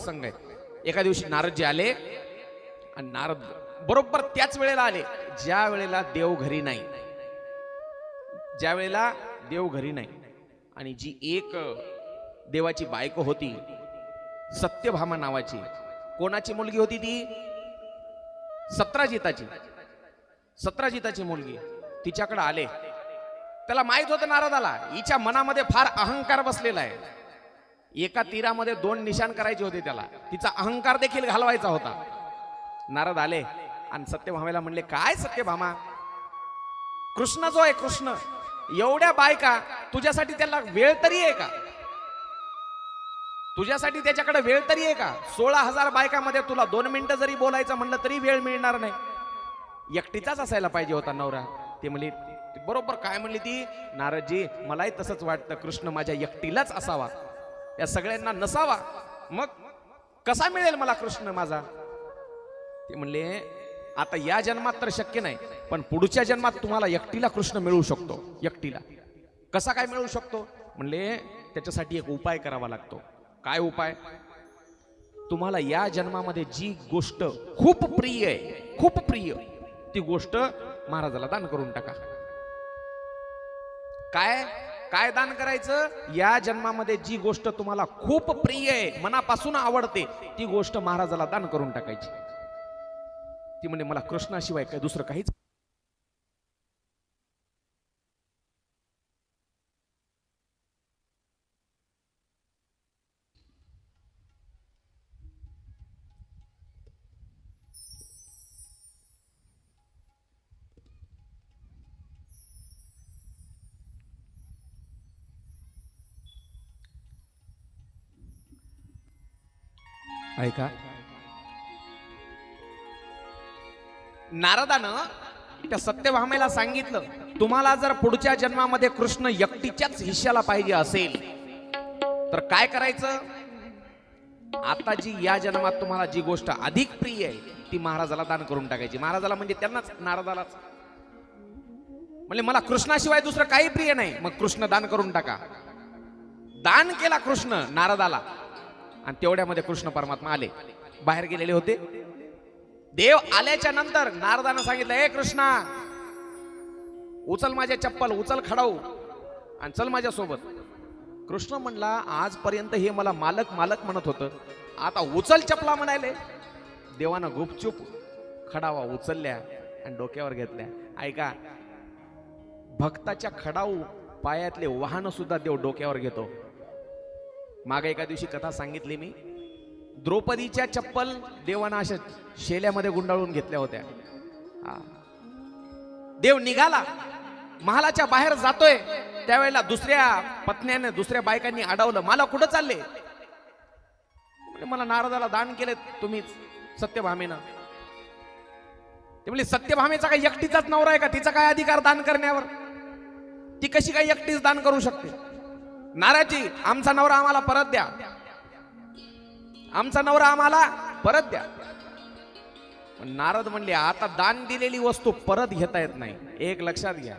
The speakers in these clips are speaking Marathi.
प्रसंग आहे. एका दिवशी नारदजी आले आणि नारद बरोबर त्याच वेळेला आले ज्या वेळेला देव घरी नाही. ज्या वेळेला देव घरी नाही. आणि जी एक देवाची बायको होती सत्यभामा नावाची कोणाची मुलगी होती ती? सत्राजिताची. सत्राजिताची मुलगी. तिच्याकडे आले. त्याला माहीत होतं नारदाला हिच्या मनामध्ये फार अहंकार बसलेला आहे. एका तीरामध्ये दोन निशाण करायचे होते त्याला. तिचा अहंकार देखील घालवायचा होता. नारद आले आणि सत्यभामेला म्हणले काय सत्यभामा कृष्ण जो आहे कृष्ण एवढ्या बायका तुझ्यासाठी त्याला वेळ तरी आहे का? तुझ्यासाठी त्याच्याकडे वेळ तरी आहे का? सोळा हजार बायकामध्ये तुला दोन मिनिटं जरी बोलायचं म्हणलं तरी वेळ मिळणार नाही. एकटीचाच असायला पाहिजे होता नवरा. ते म्हणली बरोबर काय म्हणली ती? नारदजी मलाही तसंच वाटतं कृष्ण माझ्या एकटीलाच असावा. या सगळ्यांना नसावा. मग कसा मिळेल मला कृष्ण माझा? ते म्हणले आता या जन्मात तर शक्य नाही पण पुढच्या जन्मात तुम्हाला एकटीला कृष्ण मिळू शकतो एकटीला. कसा काय मिळू शकतो? म्हणले त्याच्यासाठी एक उपाय करावा लागतो. काय उपाय? तुम्हाला या जन्मामध्ये जी गोष्ट खूप प्रिय आहे खूप प्रिय ती गोष्ट महाराजाला दान करून टाका. काय? काय दान करायचं? या जन्मामध्ये जी गोष्ट तुम्हाला खूप प्रिय आहे मनापासून आवडते ती गोष्ट महाराजाला दान करून टाकायची. ती म्हणे मला कृष्णाशिवाय काय दुसरं काहीच ऐका. नारदानं त्या सत्यभामेला सांगितलं तुम्हाला जर पुढच्या जन्मामध्ये कृष्ण एकटीच्याच हिश्श्याला पाहिजे असेल तर काय करायचं? आता जी या जन्मात तुम्हाला जी गोष्ट अधिक प्रिय आहे ती महाराजाला दान करून टाकायची. महाराजाला म्हणजे त्यांनाच नारदालाच. म्हणजे मला कृष्णाशिवाय दुसरं काही प्रिय नाही. मग कृष्ण दान करून टाका. दान केला कृष्ण नारदाला. आणि तेवढ्यामध्ये कृष्ण परमात्मा आले. बाहेर गेलेले होते. देव आल्याच्यानंतर नारदानं सांगितलं हे कृष्णा उचल माझ्या चप्पल उचल खडाऊ आणि चल माझ्यासोबत. कृष्ण म्हणला आजपर्यंत हे मला मालक मालक म्हणत होतं. आता उचल चपला म्हणायले देवानं गुपचूप खडावा उचलल्या आणि डोक्यावर घेतल्या. ऐका भक्ताच्या खडाऊ पायातले वाहन सुद्धा देव डोक्यावर घेतो. मागे एका दिवशी कथा सांगितली मी. द्रौपदीच्या चप्पल देवानं अशा शेल्यामध्ये गुंडाळून घेतल्या होत्या. देव निघाला. महालाच्या बाहेर जातोय. त्यावेळेला दुसऱ्या पत्न्याने दुसऱ्या बायकांनी अडवलं. मला कुठं चालले? म्हणजे मला नारदाला दान केले तुम्ही सत्यभामेनं. ते म्हणजे सत्यभामेचा काही एकटीचाच नवरा आहे का? तिचा काय अधिकार दान करण्यावर? ती कशी काय एकटीच दान करू शकते? नाराजी आमचा नवरा आम्हाला परत द्या. आमचा नवरा आम्हाला परत द्या. नारद म्हणले आता दान दिलेली वस्तू परत घेता येत नाही. एक लक्षात घ्या.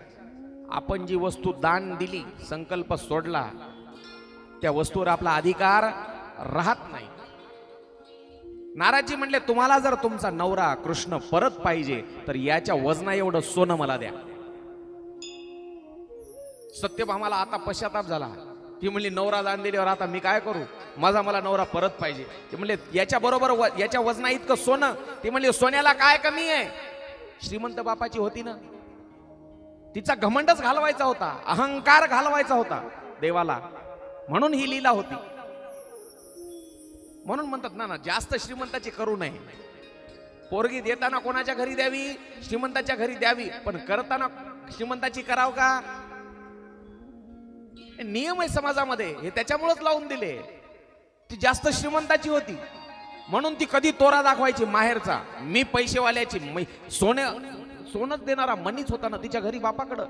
आपण जी वस्तू दान दिली संकल्प सोडला त्या वस्तूवर आपला अधिकार राहत नाही. नाराजी म्हणले तुम्हाला जर तुमचा नवरा कृष्ण परत पाहिजे तर याच्या वजना एवढं सोनं मला द्या. सत्यभामाला आता पश्चाताप झाला. ती म्हणली नवरा दान दिल्यावर आता मी काय करू? माझा मला नवरा परत पाहिजे. ते म्हणले याच्या बरोबर व- याच्या वजना इतकं सोनं. ती म्हणली सोन्याला काय कमी आहे? श्रीमंत बापाची होती ना. तिचा घमंडच घालवायचा होता अहंकार घालवायचा होता देवाला. म्हणून ही लीला होती. म्हणून म्हणतात ना ना जास्त श्रीमंताची करू नये. पोरगी देताना कोणाच्या घरी द्यावी? श्रीमंताच्या घरी द्यावी. पण करताना श्रीमंताची कराव का? नियम आहे समाजामध्ये. हे त्याच्यामुळेच लावून दिले. ती जास्त श्रीमंताची होती. म्हणून ती कधी तोरा दाखवायची माहेरचा. मी पैसेवाल्याची. सोने सोनच देणारा मनीच होता ना तिच्या घरी बापाकडं.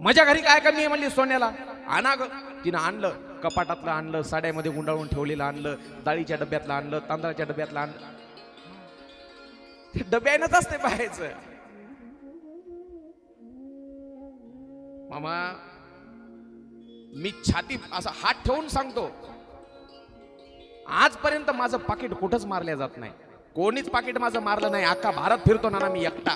माझ्या घरी काय कमी आहे म्हणली सोन्याला? आणा ग तिनं आणलं. कपाटातलं आणलं साड्यामध्ये गुंडाळून ठेवलेलं आणलं डाळीच्या डब्यातलं आणलं तांदळाच्या डब्यातलं आणलं. ते डब्यानंच असते पाहायचं मामा मी छाती असा हात ठेवून सांगतो आजपर्यंत माझं पाकिट कुठंच मारल्या जात नाही. कोणीच पाकिट माझं मारलं नाही. अख्खा भारत फिरतो ना ना मी एकटा.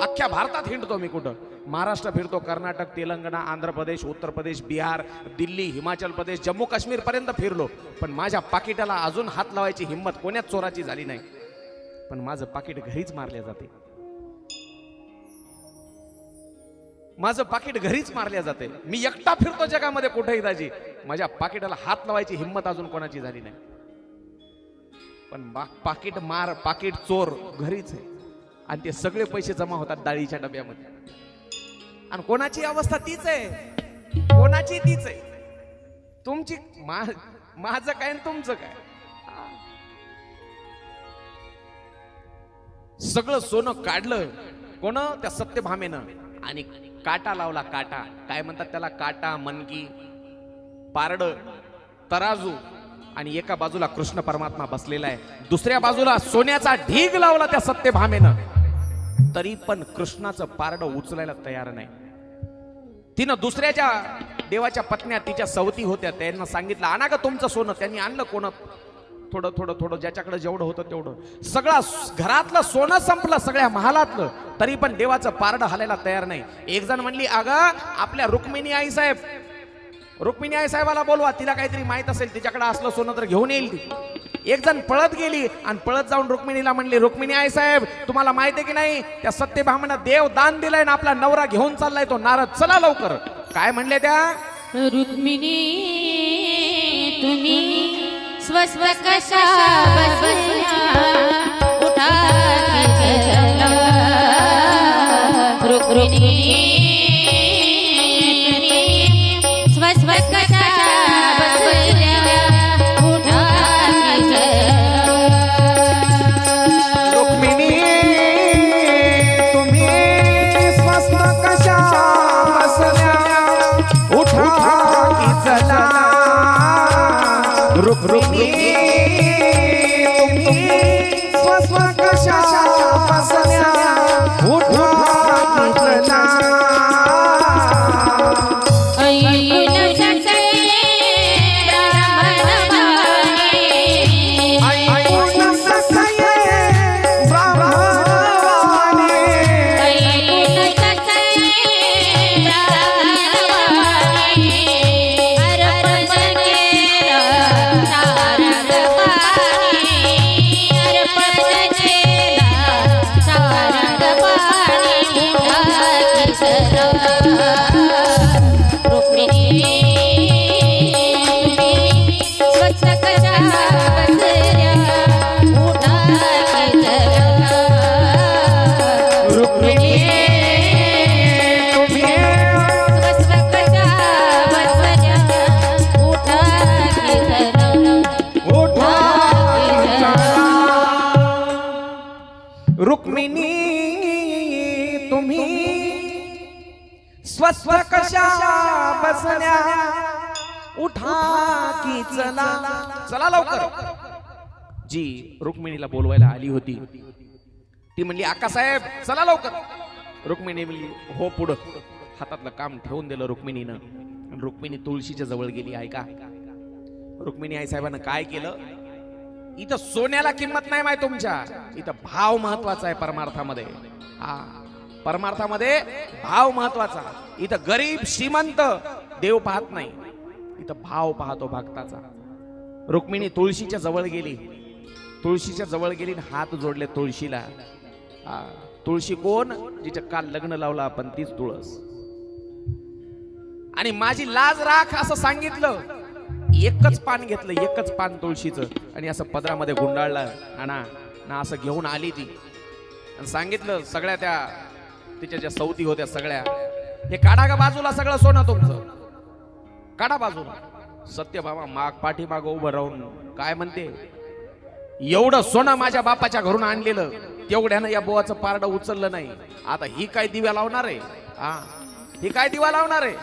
अख्ख्या भारतात हिंडतो मी कुठं? महाराष्ट्र फिरतो कर्नाटक तेलंगणा आंध्र प्रदेश उत्तर प्रदेश बिहार दिल्ली हिमाचल प्रदेश जम्मू काश्मीर पर्यंत फिरलो. पण माझ्या पाकिटाला अजून हात लावायची हिंमत कोण्याच चोराची झाली नाही. पण माझं पाकिट घरीच मारले जाते. माझं पाकिट घरीच मारल्या जाते. मी एकटा फिरतो जगामध्ये कुठेही दाजी. माझ्या पाकिटाला हात लावायची हिंमत अजून कोणाची झाली नाही. पण बा- पाकिट मार पाकिट चोर घरीच आहे. आणि ते सगळे पैसे जमा होतात डाळीच्या डब्यामध्ये. आणि कोणाची अवस्था तीच आहे? कोणाची तीच आहे? तुमची माझं काय आणि तुमचं काय? सगळं सोनं काढलं कोण? त्या सत्यभामेनं. आणि काटा लावला काटा. काय म्हणतात त्याला? काटा मनकी पारड तराजू. आणि एका बाजूला कृष्ण परमात्मा बसलेला आहे. दुसऱ्या बाजूला सोन्याचा ढीग लावला त्या सत्यभामेनं. तरी पण कृष्णाचं पारड उचलायला तयार नाही. तिनं दुसऱ्याच्या देवाच्या पत्न्या तिच्या सवती होत्या. त्यांना सांगितलं आणा का तुमचं सोनं. त्यांनी आणलं कोण? थोडं थोडं थोडं ज्याच्याकडे जेवढं होतं तेवढं. सगळं घरातलं सोनं संपलं सगळ्या महालातलं. तरी पण देवाचं पारडं हालायला तयार नाही. एक जण म्हणली अगं आपल्या रुक्मिणी आई साहेब रुक्मिणी आई साहेबाला बोलवा तिला काहीतरी माहीत असेल तिच्याकडे असलं सोनं तर घेऊन येईल ती. एक जण पळत गेली आणि पळत जाऊन रुक्मिणीला म्हणली रुक्मिणी आई साहेब तुम्हाला माहिती आहे की नाही त्या सत्यभामानं देव दान दिलाय ना आपला नवरा घेऊन चाललाय तो नारद. चला लवकर. काय म्हणले त्या? रुक्मिणी तुम्ही स्वस्व कशा उठा रुक्मिणी स्वस्व कशा रुक्मिणी तुम्ही स्वस्व कशा बसल्या उठा की चला. चला लवकर. जी रुक्मिणीला बोलवायला आली होती. ती म्हणली आका साहेब चला लवकर. रुक्मिणी म्हणली हो पुढं. हातातलं काम ठेवून दिलं रुक्मिणीनं. रुक्मिणी तुळशीच्या जवळ गेली आहे का रुक्मिणी आई साहेबांना काय केलं? इथं सोन्याला किंमत नाही माय तुमच्या. इथं भाव महत्त्वाचा आहे परमार्थामध्ये. हा परमार्थामध्ये भाव महत्त्वाचा. इथं गरीब श्रीमंत देव पाहत नाही. इथं भाव पाहतो भक्ताचा. रुक्मिणी तुळशीच्या जवळ गेली. तुळशीच्या जवळ गेली आणि हात जोडले तुळशीला. हा, तुळशी कोण? जिच्या काल लग्न लावलं आपण तीच तुळस. आणि माझी लाज राख असं सांगितलं. एकच पान घेतलं एकच पान तुळशीचं. आणि असं पदरामध्ये गुंडाळलं ना ना असं घेऊन आली ती. आणि सांगितलं सगळ्या त्या तिच्या ज्या सवती होत्या सगळ्या हे काढा का बाजूला सगळं सोनं तुमचं. काढा बाजूला. सत्यभामा माग पाठीमाग उभं राहून काय म्हणते? एवढं सोनं माझ्या बापाच्या घरून आणलेलं तेवढ्यानं या बोवाचं पारडं उचललं नाही. आता ही काय दिव्या लावणार आहे? हा? ही काय दिवा लावणार आहे?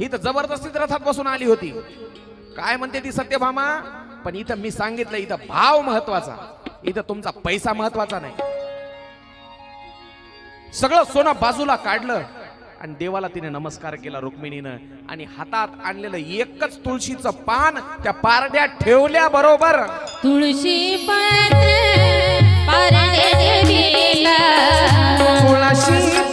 ही तर जबरदस्तीत रथात बसून आली होती. काय म्हणते ती सत्यभामा पण इथं मी सांगितलं इथं भाव महत्त्वाचा. इथं तुमचा पैसा महत्त्वाचा नाही. सगळं सोनं बाजूला काढलं आणि देवाला तिने नमस्कार केला रुक्मिणीनं. आणि हातात आणलेलं एकच तुळशीचं पान त्या पारड्यात ठेवल्या बरोबर. तुळशी देवीला तुळशी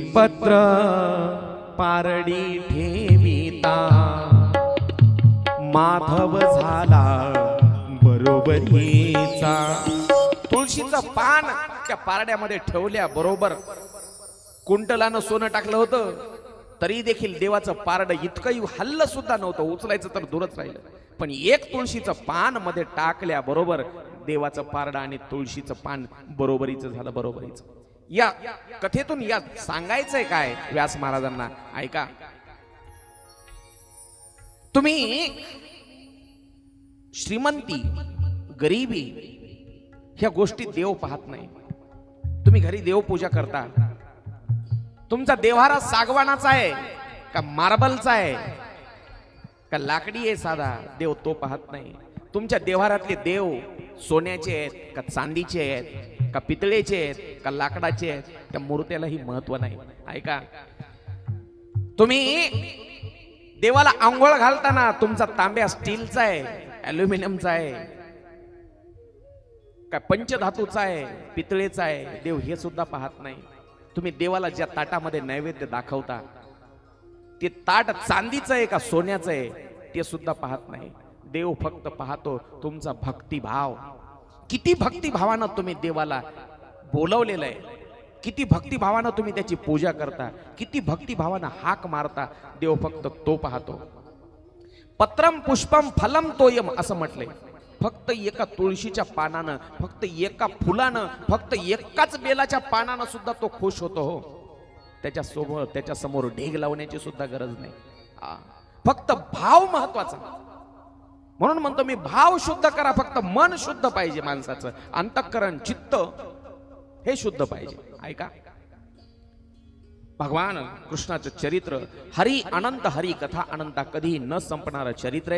पत्र पारडी ठेविता. माधव झाला बरोबरीचा. तुळशीचं पान त्या पारड्यामध्ये ठेवल्या बरोबर. कुंटलानं सोनं टाकलं होतं. तरी देखील देवाचं पारड इतकंही हल्लं सुद्धा नव्हतं. उचलायचं तर दूरच राहिलं. पण एक तुळशीचं पानमध्ये टाकल्या बरोबर देवाचं पारडं आणि तुळशीचं पान बरोबरीचं झालं बरोबरीचं. या कथेतून या सांगायचंय काय व्यास महाराजांना? ऐका. तुम्ही श्रीमंती गरीबी ह्या गोष्टी देव पाहत नाही. तुम्ही घरी देवपूजा करता. तुमचा देव्हारा सागवानाचा आहे का मार्बलचा आहे? का लाकडी आहे साधा? देव तो पाहत नाही. तुमच्या देव्हारातले देव सोन्याचे आहेत का चांदीचे आहेत? का पितळेचे आहेत का लाकडाचे आहेत त्या मूर्त्यालाही महत्त्व नाही. ऐका. तुम्ही देवाला आंघोळ घालताना तुमचा तांब्या स्टीलचा आहे अल्युमिनियमचा आहे काय पंचधातूचा आहे पितळेचा आहे देव हे सुद्धा पाहत नाही. तुम्ही देवाला ज्या ताटामध्ये नैवेद्य दाखवता ते ताट चांदीचं आहे का सोन्याचं आहे ते सुद्धा पाहत नाही. देव फक्त पाहतो तुमचा भक्तिभाव. किती भक्तिभावानं तुम्ही देवाला बोलवलेलं आहे किती भक्तिभावानं तुम्ही त्याची पूजा करता? किती भक्तिभावानं हाक मारता? देव फक्त तो पाहतो. पत्रम पुष्पम फलम तोयम असं म्हटलंय. फक्त एका तुळशीच्या पानानं फक्त एका फुलानं फक्त एकाच बेलाच्या पानानं सुद्धा तो खुश होतो हो. त्याच्या सोबत त्याच्यासमोर ढेग लावण्याची सुद्धा गरज नाही. फक्त भाव महत्त्वाचा. म्हणून म्हणतो मी भाव शुद्ध करा फक्त मन शुद्ध पाहिजे माणसाचं. अंतःकरण चित्त हे शुद्ध पाहिजे. ऐका. भगवान कृष्णाचं चरित्र हरी अनंत हरी कथा अनंता कधीही न संपणारं चरित्र आहे.